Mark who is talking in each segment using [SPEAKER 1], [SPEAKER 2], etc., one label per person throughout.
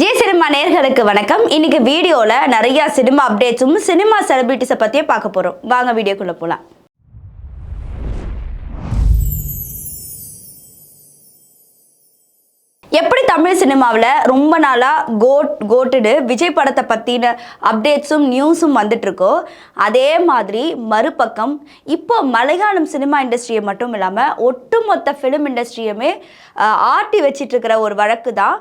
[SPEAKER 1] G cinema நேர்களுக்கு வணக்கம். இன்னைக்கு வீடியோல நிறைய சினிமா அப்டேட்ஸும் சினிமா செலிபிரிட்டிஸை பத்தியே பார்க்க போறோம். வாங்க வீடியோக்குள்ள போலாம். தமிழ் சினிமாவில் ரொம்ப நாளாக கோட் கோட்டுடு விஜய் படத்தை பற்றின அப்டேட்ஸும் நியூஸும் வந்துட்டுருக்கோ. அதே மாதிரி மறுபக்கம் இப்போ மலையாளம் சினிமா இண்டஸ்ட்ரியை மட்டும் இல்லாமல் ஒட்டுமொத்த ஃபிலிம் இண்டஸ்ட்ரியுமே ஆட்டி வச்சிட்ருக்கிற ஒரு வழக்கு தான்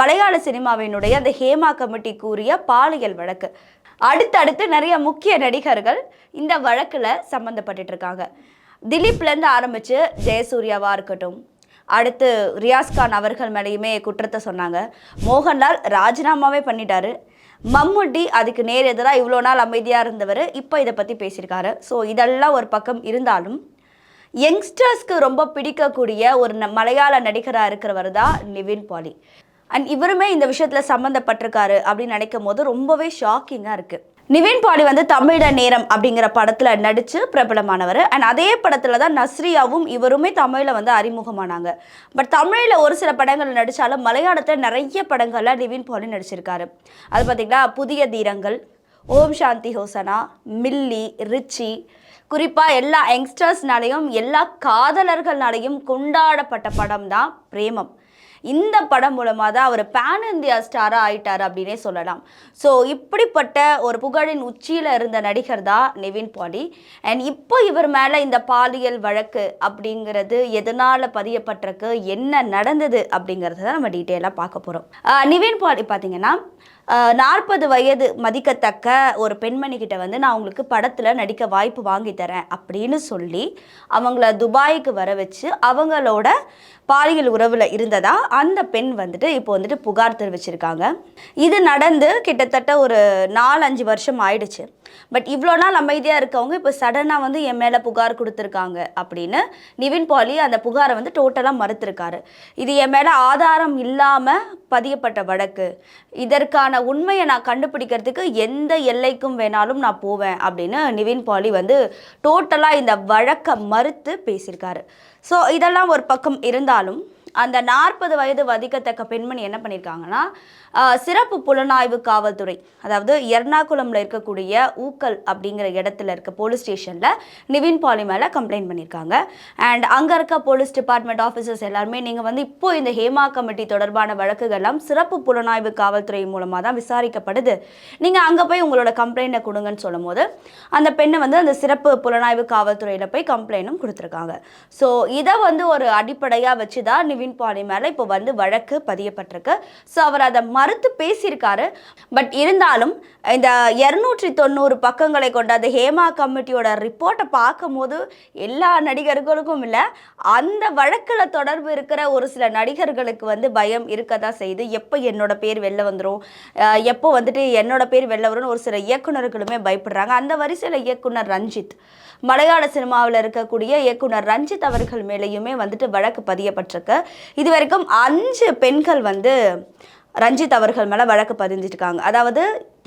[SPEAKER 1] மலையாள சினிமாவினுடைய அந்த ஹேமா கமிட்டி கூறிய பாலியல் வழக்கு. அடுத்தடுத்து நிறைய முக்கிய நடிகர்கள் இந்த வழக்கில் சம்மந்தப்பட்டுருக்காங்க திலீப்லேருந்து ஆரம்பித்து ஜெயசூர்யாவாக இருக்கட்டும் அடுத்து ரியாஸ்கான் அவர்கள் மேலேயுமே குற்றத்தை சொன்னாங்க. மோகன்லால் ராஜினாமாவே பண்ணிட்டாரு. மம்முட்டி அதுக்கு நேர் எதிராக இவ்வளோ நாள் அமைதியாக இருந்தவர் இப்போ இதை பற்றி பேசியிருக்காரு. ஸோ இதெல்லாம் ஒரு பக்கம் இருந்தாலும் யங்ஸ்டர்ஸ்க்கு ரொம்ப பிடிக்கக்கூடிய ஒரு ந- மலையாள நடிகராக இருக்கிறவர் தான் நிவின் பாலி. அண்ட் இவருமே இந்த விஷயத்தில் சம்மந்தப்பட்டிருக்காரு அப்படின்னு நினைக்கும் போது ரொம்பவே ஷாக்கிங்காக இருக்குது நிவின் பாடி வந்து தமிழ நேரம் அப்படிங்கிற படத்தில் நடித்து பிரபலமானவர். அண்ட் அதே படத்தில் தான் நஸ்ரியாவும் இவருமே தமிழில் வந்து அறிமுகமானாங்க. பட் தமிழில் ஒரு சில படங்கள் நடித்தாலும் மலையாளத்தில் நிறைய படங்களில் நிவின் பாடி நடிச்சிருக்காரு. அது பார்த்திங்கன்னா புதிய தீரங்கள் ஓம் சாந்தி ஹோசனா மில்லி ரிச்சி. குறிப்பாக எல்லா யங்ஸ்டர்ஸ்னாலையும் எல்லா காதலர்கள்னாலையும் கொண்டாடப்பட்ட படம் தான் பிரேமம். இந்த படம் மூலமாக தான் அவர் பேன் இந்தியா ஸ்டாராக ஆயிட்டார் அப்படின்னே சொல்லலாம். ஸோ இப்படிப்பட்ட ஒரு புகழின் உச்சியில் இருந்த நடிகர் தான் நிவின் பாலி அண்ட் இப்போ இவர் மேலே இந்த பாலியல் வழக்கு அப்படிங்கிறது எதனால் பதியப்பட்டிருக்கு என்ன நடந்தது அப்படிங்கிறத தான் நம்ம டீட்டெயிலாக பார்க்க போகிறோம் நிவின் பாலி பார்த்தீங்கன்னா நாற்பது வயது மதிக்கத்தக்க ஒரு பெண்மணி கிட்ட வந்து நான் உங்களுக்கு படத்தில் நடிக்க வாய்ப்பு வாங்கி தரேன் அப்படின்னு சொல்லி அவங்கள துபாய்க்கு வர வச்சு அவங்களோட பாலியல் உறவில் இருந்ததா அந்த பெண் வந்துட்டு இப்போ வந்துட்டு புகார் தெரிவிச்சிருக்காங்க. இது நடந்து கிட்டத்தட்ட ஒரு நாலஞ்சு வருஷம் ஆயிடுச்சு. பட் இவ்வளோ நாள் அமைதியாக இருக்கவங்க இப்போ சடனாக வந்து என் மேலே புகார் கொடுத்துருக்காங்க அப்படின்னு நிவின் பாலி அந்த புகாரை வந்து டோட்டலாக மறுத்திருக்காரு. இது என் மேலே ஆதாரம் இல்லாமல் பதியப்பட்ட வழக்கு. இதற்கான உண்மையை நான் கண்டுபிடிக்கிறதுக்கு எந்த எல்லைக்கும் வேணாலும் நான் போவேன் அப்படின்னு நிவின் பாலி வந்து டோட்டலாக இந்த வழக்கை மறுத்து பேசியிருக்காரு. ஸோ இதெல்லாம் ஒரு பக்கம் இருந்தாலும் அந்த நாற்பது வயது வதிக்கத்தக்க பெண்மணி என்ன பண்ணியிருக்காங்கன்னா சிறப்பு புலனாய்வு காவல்துறை அதாவது எர்ணாகுளம்ல இருக்கக்கூடிய ஊக்கல் அப்படிங்கிற இடத்துல இருக்க போலீஸ் ஸ்டேஷனில் நிவின் பாலி மேலே கம்ப்ளைண்ட் பண்ணியிருக்காங்க அண்ட் அங்கே இருக்க போலீஸ் டிபார்ட்மெண்ட் ஆஃபீஸர்ஸ் எல்லாருமே நீங்கள் வந்து இப்போ இந்த ஹேமா கமிட்டி தொடர்பான வழக்குகள்லாம் சிறப்பு புலனாய்வு காவல்துறை மூலமாக தான் விசாரிக்கப்படுது. நீங்கள் அங்கே போய் உங்களோட கம்ப்ளைண்ட்டை கொடுங்கன்னு சொல்லும்போது அந்த பெண்ணை வந்து அந்த சிறப்பு புலனாய்வு காவல்துறையில் போய் கம்ப்ளைண்ட்டும் கொடுத்துருக்காங்க. ஸோ இதை வந்து ஒரு அடிப்படையாக வச்சு தான் நிவின் பாலி மேலே இப்போ வந்து வழக்கு பதியப்பட்டிருக்கு. ஸோ அவர் அதை மறுத்து பேசியிருக்காரு. பட் இருந்தாலும் இந்த இரநூற்றி தொண்ணூறு பக்கங்களை கொண்ட அந்த ஹேமா கமிட்டியோட ரிப்போர்ட்டை பார்க்கும்போது எல்லா நடிகர்களுக்கும் இல்லை அந்த வழக்கில் தொடர்பு இருக்கிற ஒரு சில நடிகர்களுக்கு வந்து பயம் இருக்க தான் செய்யுது எப்போ என்னோட பேர் வெளில வந்துடும் எப்போ வந்துட்டு என்னோட பேர் வெளில வரும்னு ஒரு சில இயக்குனர்களுமே பயப்படுறாங்க. அந்த வரிசையில் இயக்குனர் ரஞ்சித் மலையாள சினிமாவில் இருக்கக்கூடிய இயக்குனர் ரஞ்சித் அவர்கள் மேலேயுமே வந்துட்டு வழக்கு பதியப்பட்டிருக்கு. இது வரைக்கும் அஞ்சு பெண்கள் வந்து ரஞ்சித் அவர்கள் மேலே வழக்கு பதிஞ்சிருக்காங்க அதாவது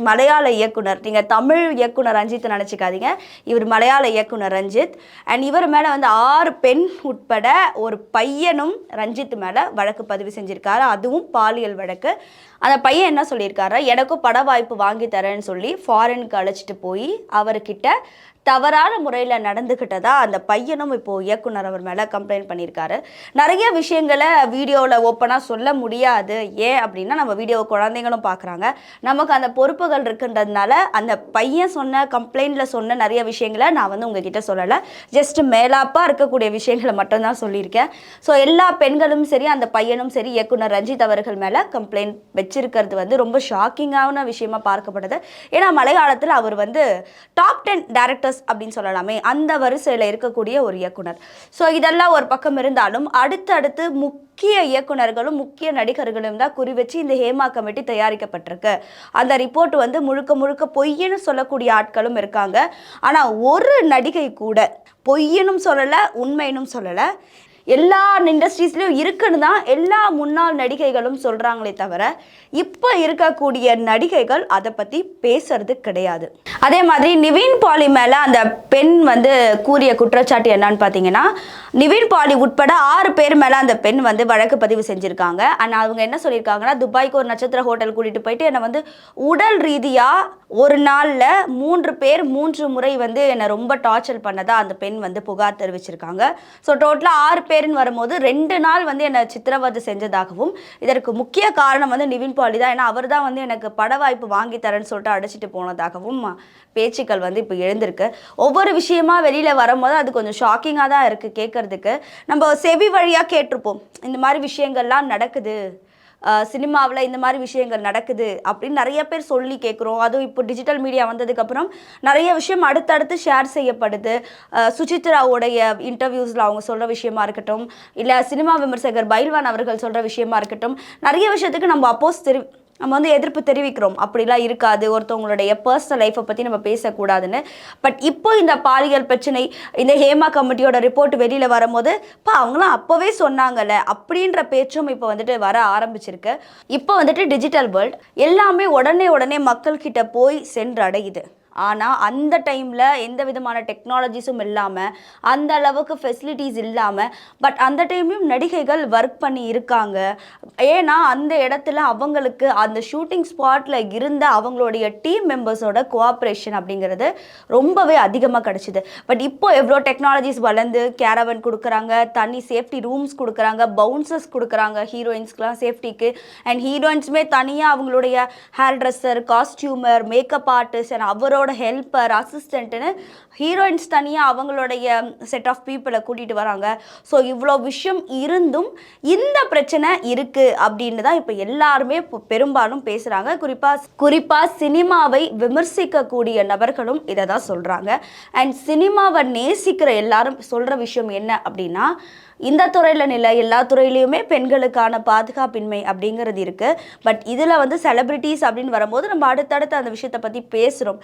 [SPEAKER 1] மலையாள இயக்குனர் நீங்கள் தமிழ் இயக்குனர் ரஞ்சித் நினச்சிக்காதீங்க. இவர் மலையாள இயக்குனர் ரஞ்சித். அண்ட் இவர் மேலே வந்து ஆறு பெண் உட்பட ஒரு பையனும் ரஞ்சித் மேலே வழக்கு பதிவு செஞ்சுருக்காரு. அதுவும் பாலியல் வழக்கு. அந்த பையன் என்ன சொல்லியிருக்காரு எனக்கும் பட வாய்ப்பு வாங்கி தரேன்னு சொல்லி ஃபாரினுக்கு அழைச்சிட்டு போய் அவர்கிட்ட தவறான முறையில் நடந்துக்கிட்டதா அந்த பையனும் இப்போது இயக்குனர் அவர் மேலே கம்ப்ளைண்ட் பண்ணியிருக்காரு. நிறைய விஷயங்களை வீடியோவில் ஓப்பனாக சொல்ல முடியாது. ஏன் அப்படின்னா நம்ம வீடியோ குழந்தைங்களும் பார்க்குறாங்க. நமக்கு அந்த பொறுப்புகள் இருக்குன்றதுனால அந்த பையன் சொன்ன கம்ப்ளைண்ட்டில் சொன்ன நிறைய விஷயங்களை நான் வந்து உங்ககிட்ட சொல்லலை. ஜஸ்ட் மேலாப்பாக இருக்கக்கூடிய விஷயங்களை மட்டும்தான் சொல்லியிருக்கேன். ஸோ எல்லா பெண்களும் சரி அந்த பையனும் சரி இயக்குனர் ரஞ்சித் அவர்கள் மேலே கம்ப்ளைண்ட் வச்சிருக்கிறது வந்து ரொம்ப ஷாக்கிங்கான விஷயமா பார்க்கப்படுது ஏன்னா மலையாளத்தில் அவர் வந்து டாப் டென் டேரக்டர்ஸ் அப்படின்னு சொல்லலாமே. அந்த வரிசையில் இருக்கக்கூடிய ஒரு இயக்குனர். ஸோ இதெல்லாம் ஒரு பக்கம் இருந்தாலும் அடுத்தடுத்து முக்கிய இயக்குனர்களும் முக்கிய நடிகர்களும் தான் குறி வச்சு இந்த ஹேமா கமிட்டி தயாரிக்கப்பட்டிருக்கு. அந்த ரிப்போர்ட் வந்து முழுக்க முழுக்க பொய்ன்னு சொல்லக்கூடிய ஆட்களும் இருக்காங்க. ஆனால் ஒரு நடிகை கூட பொய்யனும் சொல்லலை உண்மைனும் சொல்லலை. எல்லா இண்டஸ்ட்ரீஸ்லையும் இருக்குன்னு தான் எல்லா முன்னாள் நடிகைகளும் சொல்கிறாங்களே தவிர இப்போ இருக்கக்கூடிய நடிகைகள் அதை பற்றி பேசுறது கிடையாது. அதே மாதிரி நிவின் பாலி மேலே அந்த பெண் வந்து கூறிய குற்றச்சாட்டு என்னன்னு பார்த்தீங்கன்னா நிவின் பாலி உட்பட ஆறு பேர் மேலே அந்த பெண் வந்து வழக்கு பதிவு செஞ்சுருக்காங்க. ஆனால் அவங்க என்ன சொல்லியிருக்காங்கன்னா துபாய்க்கு ஒரு நட்சத்திர ஹோட்டல் கூட்டிகிட்டு போயிட்டு என்னை வந்து உடல் ரீதியாக ஒரு நாளில் மூன்று பேர் மூன்று முறை வந்து என்னை ரொம்ப டார்ச்சர் பண்ணதாக அந்த பெண் வந்து புகார் தெரிவிச்சிருக்காங்க. ஸோ டோட்டலாக ஆறு பேர் பேருன்னு வரும்போது ரெண்டு நாள் வந்து என்னை சித்திரவதை செஞ்சதாகவும் இதற்கு முக்கிய காரணம் வந்து நிவின் பாலி தான் ஏன்னா அவர் தான் வந்து எனக்கு பட வாய்ப்பு வாங்கி தரேன்னு சொல்லிட்டு அடிச்சிட்டு போனதாகவும் பேச்சுக்கள் வந்து இப்போ எழுந்திருக்கு. ஒவ்வொரு விஷயமா வெளியில் வரும்போது அது கொஞ்சம் ஷாக்கிங்காக தான் இருக்குது கேட்குறதுக்கு நம்ம செவி வழியாக கேட்டிருப்போம். இந்த மாதிரி விஷயங்கள்லாம் நடக்குது. சினிமாவில் இந்த மாதிரி விஷயங்கள் நடக்குது அப்படின்னு நிறைய பேர் சொல்லி கேட்குறோம் அதுவும் இப்போ டிஜிட்டல் மீடியா வந்ததுக்கப்புறம் நிறைய விஷயம் அடுத்தடுத்து ஷேர் செய்யப்படுது. அஹ் சுசித்ராவுடைய இன்டர்வியூஸில் அவங்க சொல்கிற விஷயமா இருக்கட்டும் இல்லை சினிமா விமர்சகர் பைல்வான் அவர்கள் சொல்கிற விஷயமா இருக்கட்டும் நிறைய விஷயத்துக்கு நம்ம அப்போஸ் தெரி நம்ம வந்து எதிர்ப்பு தெரிவிக்கிறோம். அப்படிலாம் இருக்காது. ஒருத்தவங்களுடைய பர்சனல் லைஃப்பை பற்றி நம்ம பேசக்கூடாதுன்னு. பட் இப்போ இந்த பாலியல் பிரச்சனை இந்த ஹேமா கமிட்டியோட ரிப்போர்ட் வெளியில் வரும்போது இப்போ அவங்களாம் அப்போவே சொன்னாங்கல்ல. அப்படின்ற பேச்சும் இப்போ வந்துட்டு வர ஆரம்பிச்சிருக்கு. இப்போ வந்துட்டு டிஜிட்டல் வேர்ல்ட் எல்லாமே உடனே உடனே மக்கள்கிட்ட போய் சென்றடையுது. ஆனால் அந்த டைமில் எந்த விதமான டெக்னாலஜிஸும் இல்லாமல் அந்த அளவுக்கு ஃபெசிலிட்டிஸ் இல்லாமல் பட் அந்த டைம்லையும் நடிகைகள் ஒர்க் பண்ணி இருக்காங்க. ஏன்னா அந்த இடத்துல அவங்களுக்கு அந்த ஷூட்டிங் ஸ்பாட்டில் இருந்த அவங்களுடைய டீம் மெம்பர்ஸோட கோஆப்ரேஷன் அப்படிங்கிறது ரொம்பவே அதிகமாக கிடச்சிது. பட் இப்போ எவ்வளோ டெக்னாலஜிஸ் வளர்ந்து கேரவன் கொடுக்குறாங்க தனி சேஃப்டி ரூம்ஸ் கொடுக்குறாங்க பவுன்சர்ஸ் கொடுக்குறாங்க ஹீரோயின்ஸ்க்குலாம் சேஃப்டிக்கு அண்ட் ஹீரோயின்ஸுமே தனியாக அவங்களுடைய hair dresser costumer makeup artist and அவரோட ஹெல்ப்பர் அசிஸ்டண்ட்டுன்னு ஹீரோயின்ஸ் தனியாக அவங்களுடைய செட் ஆஃப் பீப்புளை கூட்டிகிட்டு வராங்க. ஸோ இவ்வளோ விஷயம் இருந்தும் இந்த பிரச்சனை இருக்குது அப்படின்னு தான் இப்போ எல்லாருமே பெரும்பாலும் பேசுகிறாங்க குறிப்பாக குறிப்பாக சினிமாவை விமர்சிக்கக்கூடிய நபர்களும் இதை தான் சொல்கிறாங்க அண்ட் சினிமாவை நேசிக்கிற எல்லாரும் சொல்கிற விஷயம் என்ன அப்படின்னா இந்த துறையில் இல்லை எல்லா துறையிலையுமே பெண்களுக்கான பாதுகாப்பின்மை அப்படிங்கிறது இருக்குது பட் இதில் வந்து செலிபிரிட்டிஸ் அப்படின்னு வரும்போது நம்ம அடுத்தடுத்து அந்த விஷயத்தை பற்றி பேசுகிறோம்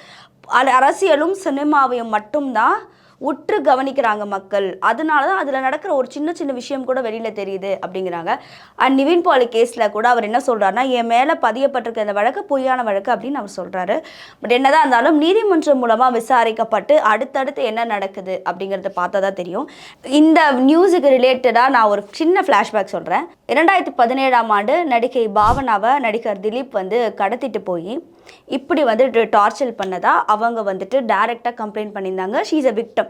[SPEAKER 1] அரசியலும் சினிமாவையும் மட்டும்தான் உற்று கவனிக்கிறாங்க மக்கள். அதனால தான் அதில் நடக்கிற ஒரு சின்ன சின்ன விஷயம் கூட வெளியில் தெரியுது அப்படிங்கிறாங்க. அண்ட் நிவின் பாலி கேஸில் கூட அவர் என்ன சொல்கிறாருன்னா என் மேலே பதியப்பட்டிருக்க இந்த வழக்கு பொய்யான வழக்கு அப்படின்னு அவர் சொல்கிறாரு பட் என்னதான் இருந்தாலும் நீதிமன்றம் மூலமாக விசாரிக்கப்பட்டு அடுத்தடுத்து என்ன நடக்குது அப்படிங்கிறத பார்த்தா தான் தெரியும். இந்த நியூஸுக்கு ரிலேட்டடாக நான் ஒரு சின்ன ஃப்ளாஷ்பேக் சொல்கிறேன் இரண்டாயிரத்தி பதினேழாம் ஆண்டு நடிகை பாவனாவை நடிகர் திலீப் வந்து கடத்திட்டு போய் இப்படி வந்து டார்ச்சர் பண்ணதா அவங்க வந்துட்டு டேரெக்டாக கம்ப்ளைண்ட் பண்ணியிருந்தாங்க. ஷீஸ் அ விக்டம்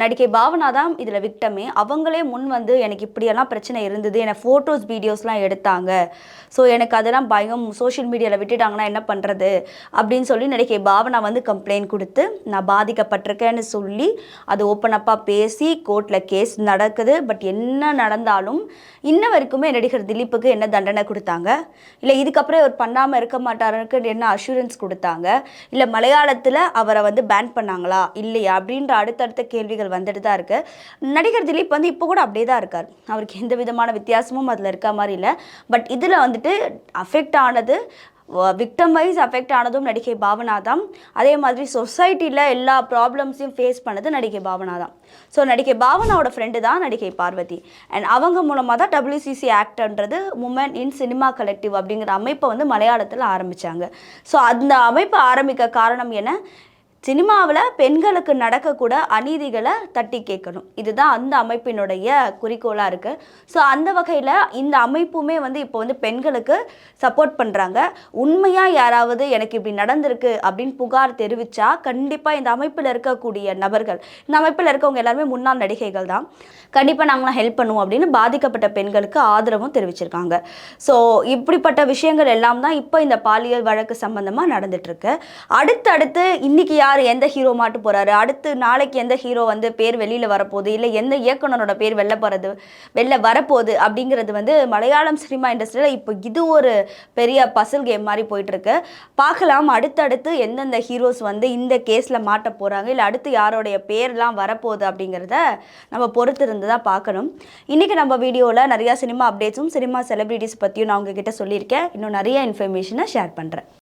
[SPEAKER 1] நடிகை பாவனா தான் இதில் விக்டமே அவங்களே முன் வந்து எனக்கு இப்படியெல்லாம் பிரச்சனை இருந்தது. என்னை ஃபோட்டோஸ் வீடியோஸ்லாம் எடுத்தாங்க. ஸோ எனக்கு அதெல்லாம் பயம். சோஷியல் மீடியாவில் விட்டுட்டாங்கன்னா என்ன பண்ணுறது அப்படின்னு சொல்லி நடிகை பாவனா வந்து கம்ப்ளைண்ட் கொடுத்து நான் பாதிக்கப்பட்டிருக்கேன்னு சொல்லி அது ஓப்பன் அப்பாக பேசி கோர்ட்டில் கேஸ் நடக்குது. பட் என்ன நடந்தாலும் இன்ன வரைக்குமே நடிகர் திலீப்புக்கு என்ன தண்டனை கொடுத்தாங்க? இல்லை இதுக்கப்புறம் இவர் பண்ணாமல் இருக்க மாட்டாருக்கு என்ன அஷூரன்ஸ் கொடுத்தாங்க? இல்லை மலையாளத்தில் அவரை வந்து பேன் பண்ணாங்களா? இல்லையா? அப்படின்ற அடுத்தடுத்த கேள்விகள் வந்துட்டு தான் இருக்குது நடிகர் திலீப் வந்து இப்போ கூட அப்படியே தான் இருக்கார். அவருக்கு எந்த விதமான வித்தியாசமும் அதில் இருக்க மாதிரி இல்லை. பட் இதில் வந்துட்டு அஃபெக்ட் ஆனது விக்டம் வைஸ் அஃபெக்ட் ஆனதும் நடிகை பாவனா தான். அதே மாதிரி சொசைட்டியில் எல்லா ப்ராப்ளம்ஸையும் ஃபேஸ் பண்ணது நடிகை பாவனா தான். ஸோ நடிகை பாவனாவோட ஃப்ரெண்டு தான் நடிகை பார்வதி. அண்ட் அவங்க மூலமாக தான் டபிள்யூசிசி ஆக்டன்றது உமன் இன் சினிமா கலெக்டிவ் அப்படிங்கிற அமைப்பை வந்து மலையாளத்தில் ஆரம்பித்தாங்க ஸோ அந்த அமைப்பை ஆரம்பிக்க காரணம் என்ன? சினிமாவில் பெண்களுக்கு நடக்கக்கூட அநீதிகளை தட்டி கேட்கணும். இதுதான் அந்த அமைப்பினுடைய குறிக்கோளாக இருக்குது ஸோ அந்த வகையில் இந்த அமைப்புமே வந்து இப்போ வந்து பெண்களுக்கு சப்போர்ட் பண்ணுறாங்க உண்மையாக யாராவது எனக்கு இப்படி நடந்திருக்கு அப்படின்னு புகார் தெரிவித்தா கண்டிப்பாக இந்த அமைப்பில் இருக்கக்கூடிய நபர்கள் இந்த அமைப்பில் இருக்கவங்க எல்லாருமே முன்னாள் நடிகைகள் தான். கண்டிப்பாக நாங்களாம் ஹெல்ப் பண்ணுவோம் அப்படின்னு பாதிக்கப்பட்ட பெண்களுக்கு ஆதரவும் தெரிவிச்சிருக்காங்க. ஸோ இப்படிப்பட்ட விஷயங்கள் எல்லாம் தான் இப்போ இந்த பாலியல் வழக்கு சம்பந்தமாக நடந்துட்டுருக்கு அடுத்தடுத்து இன்னைக்கு யார் யார் எந்த ஹீரோ மாட்டு போகிறாரு அடுத்து நாளைக்கு எந்த ஹீரோ வந்து பேர் வெளியில் வரப்போகுது? இல்லை எந்த இயக்குனரோட பேர் வெளில போகிறது வெளில வரப்போகுது அப்படிங்கிறது வந்து மலையாளம் சினிமா இண்டஸ்ட்ரியில் இப்போ இது ஒரு பெரிய பசில் கேம் மாதிரி போயிட்டுருக்கு. பார்க்கலாம். அடுத்தடுத்து எந்தெந்த ஹீரோஸ் வந்து இந்த கேஸில் மாட்ட போகிறாங்க இல்லை அடுத்து யாரோடைய பேர்லாம் வரப்போகுது அப்படிங்கிறத நம்ம பொறுத்து இருந்து தான் பார்க்கணும். இன்றைக்கி நம்ம வீடியோவில் நிறையா சினிமா அப்டேட்ஸும் சினிமா செலிப்ரிட்டிஸ் பற்றியும் நான் உங்ககிட்ட சொல்லியிருக்கேன். இன்னும் நிறைய இன்ஃபர்மேஷனை ஷேர் பண்ணுறேன்